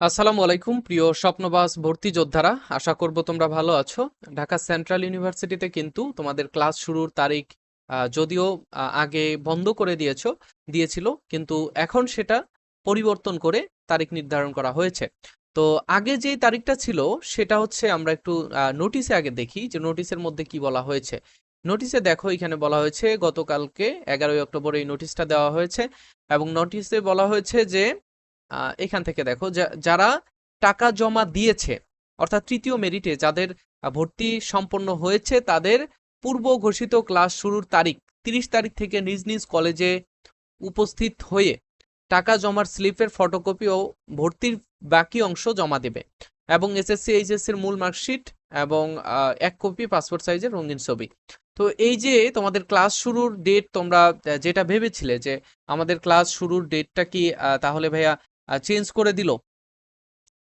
আসসালামু আলাইকুম, প্রিয় স্বপ্নবাস ভর্তি যোদ্ধারা। আশা করব তোমরা ভালো আছো। ঢাকা সেন্ট্রাল ইউনিভার্সিটিতে কিন্তু তোমাদের ক্লাস শুরুর তারিখ যদিও আগে বন্ধ করে দিয়েছ, দিয়েছিল, কিন্তু এখন সেটা পরিবর্তন করে তারিখ নির্ধারণ করা হয়েছে। তো আগে যে তারিখটা ছিল, সেটা হচ্ছে আমরা একটু নোটিশে আগে দেখি যে নোটিশের মধ্যে কি বলা হয়েছে। নোটিশে দেখো, এখানে বলা হয়েছে গতকালকে এগারোই অক্টোবর এই নোটিশটা দেওয়া হয়েছে এবং নোটিশে বলা হয়েছে যে এখান থেকে দেখো যারা টাকা জমা দিয়েছে, অর্থাৎ তৃতীয় মেরিটে যাদের ভর্তি সম্পন্ন হয়েছে, তাদের পূর্ব ঘোষিত ক্লাস শুরুর তারিখ, তিরিশ তারিখ থেকে নিজ নিজ কলেজে উপস্থিত হয়ে টাকা জমার স্লিপের ফটোকপি ও ভর্তির বাকি অংশ জমা দেবে এবং এসএসসি এইচএসসি এর মূল মার্কশিট এবং এক কপি পাসপোর্ট সাইজের রঙিন ছবি। তো এই যে তোমাদের ক্লাস শুরুর ডেট তোমরা যেটা ভেবেছিলে যে আমাদের ক্লাস শুরুর ডেটটা কি তাহলে ভাইয়া চেঞ্জ করে দিল।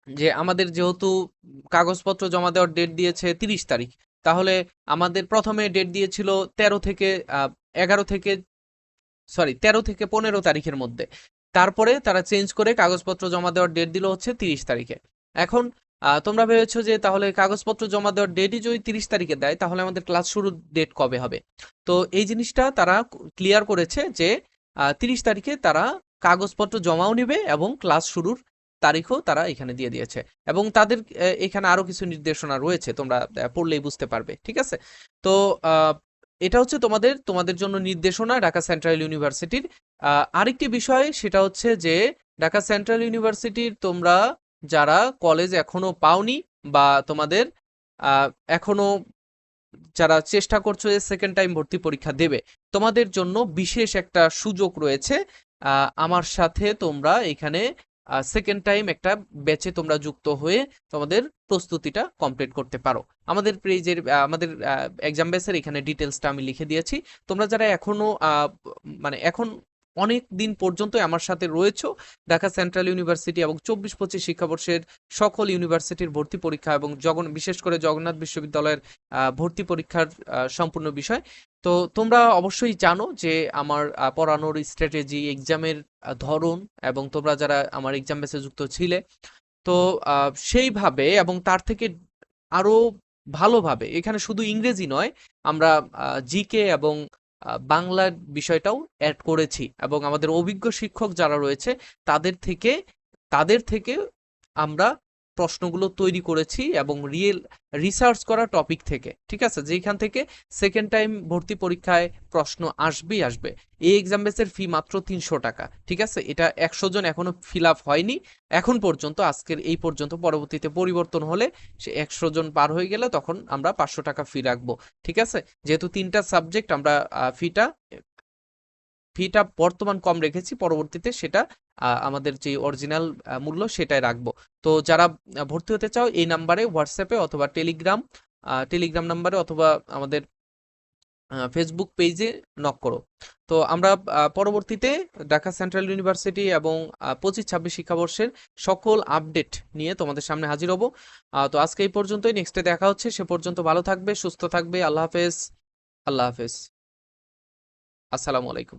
যে আমাদের যেহেতু কাগজপত্র জমা দেওয়ার ডেট দিয়েছে তিরিশ তারিখ, তাহলে আমাদের প্রথমে ডেট দিয়েছিল তেরো থেকে এগারো থেকে সরি তেরো থেকে পনেরো তারিখের মধ্যে। তারপরে তারা চেঞ্জ করে কাগজপত্র জমা দেওয়ার ডেট দিল হচ্ছে তিরিশ তারিখে। এখন তোমরা ভেবেছো যে তাহলে কাগজপত্র জমা দেওয়ার ডেটই যদি তিরিশ তারিখে দেয়, তাহলে আমাদের ক্লাস শুরুর ডেট কবে হবে? তো এই জিনিসটা তারা ক্লিয়ার করেছে যে তিরিশ তারিখে তারা কাগজপত্র জমাও নেবে এবং ক্লাস শুরুর তারিখও তারা এখানে দিয়ে দিয়েছে। এবং তাদের এখানে আরও কিছু নির্দেশনা রয়েছে, তোমরা পড়লেই বুঝতে পারবে, ঠিক আছে? তো এটা হচ্ছে তোমাদের তোমাদের জন্য নির্দেশনা ঢাকা সেন্ট্রাল ইউনিভার্সিটির। আরেকটি বিষয় সেটা হচ্ছে যে, ঢাকা সেন্ট্রাল ইউনিভার্সিটির তোমরা যারা কলেজ এখনও পাওনি বা তোমাদের এখনও যারা চেষ্টা করছ যে সেকেন্ড টাইম ভর্তি পরীক্ষা দেবে, তোমাদের জন্য বিশেষ একটা সুযোগ রয়েছে আমার সাথে তোমরা এখানে সেকেন্ড টাইম একটা ব্যাচে তোমরা যুক্ত হয়ে তোমাদের প্রস্তুতিটা কমপ্লিট করতে পারো। আমাদের পেজের আমাদের এক্সাম ব্যাচের এখানে ডিটেলসটা আমি লিখে দিয়েছি। তোমরা যারা এখনও মানে এখন অনেক দিন পর্যন্ত আমার সাথে রয়েছে। ঢাকা সেন্ট্রাল ইউনিভার্সিটি এবং চব্বিশ পঁচিশ শিক্ষাবর্ষের সকল ইউনিভার্সিটির ভর্তি পরীক্ষা এবং জগন, বিশেষ করে জগন্নাথ বিশ্ববিদ্যালয়ের ভর্তি পরীক্ষার সম্পূর্ণ বিষয়। তো তোমরা অবশ্যই জানো যে আমার পড়ানোর স্ট্র্যাটেজি, এক্সামের ধরন এবং তোমরা যারা আমার এক্সাম বেসে যুক্ত ছিলে, তো সেইভাবে এবং তার থেকে আরও ভালোভাবে, এখানে শুধু ইংরেজি নয়, আমরা জিকে এবং বাংলার বিষয়টাও অ্যাড করেছি এবং আমাদের অভিজ্ঞ শিক্ষক যারা রয়েছে, তাদের থেকে তাদের থেকে আমরা প্রশ্নগুলো তৈরি করেছি এবং রিয়েল রিসার্চ করা টপিক থেকে, ঠিক আছে? যেখান থেকে সেকেন্ড টাইম ভর্তি পরীক্ষায় প্রশ্ন আসবেই আসবে। এই এক্সাম বেসের ফি মাত্র তিনশো টাকা, ঠিক আছে? এটা একশো জন এখনও ফিল আপ হয়নি। এখন পর্যন্ত, আজকের এই পর্যন্ত, পরবর্তীতে পরিবর্তন হলে সে একশো জন পার হয়ে গেলে তখন আমরা পাঁচশো টাকা ফি রাখব, ঠিক আছে? যেহেতু তিনটা সাবজেক্ট আমরা ফিটা ফিটা বর্তমান কম রেখেছি, পরবর্তীতে সেটা আমাদের যে অরিজিনাল মূল্য সেটাই রাখব। তো যারা ভর্তি হতে চাও এই নাম্বারে হোয়াটসঅ্যাপে অথবা টেলিগ্রাম টেলিগ্রাম নাম্বারে অথবা আমাদের ফেসবুক পেজে নক করো। তো আমরা পরবর্তীতে ঢাকা সেন্ট্রাল ইউনিভার্সিটি এবং পঁচিশ ছাব্বিশ শিক্ষাবর্ষের সকল আপডেট নিয়ে তোমাদের সামনে হাজির হব। তো আজকে এই পর্যন্তই নেক্সটে দেখা হচ্ছে, সে পর্যন্ত ভালো থাকবে, সুস্থ থাকবে, আল্লাহ হাফেজ আল্লাহ হাফেজ। আসসালামু আলাইকুম।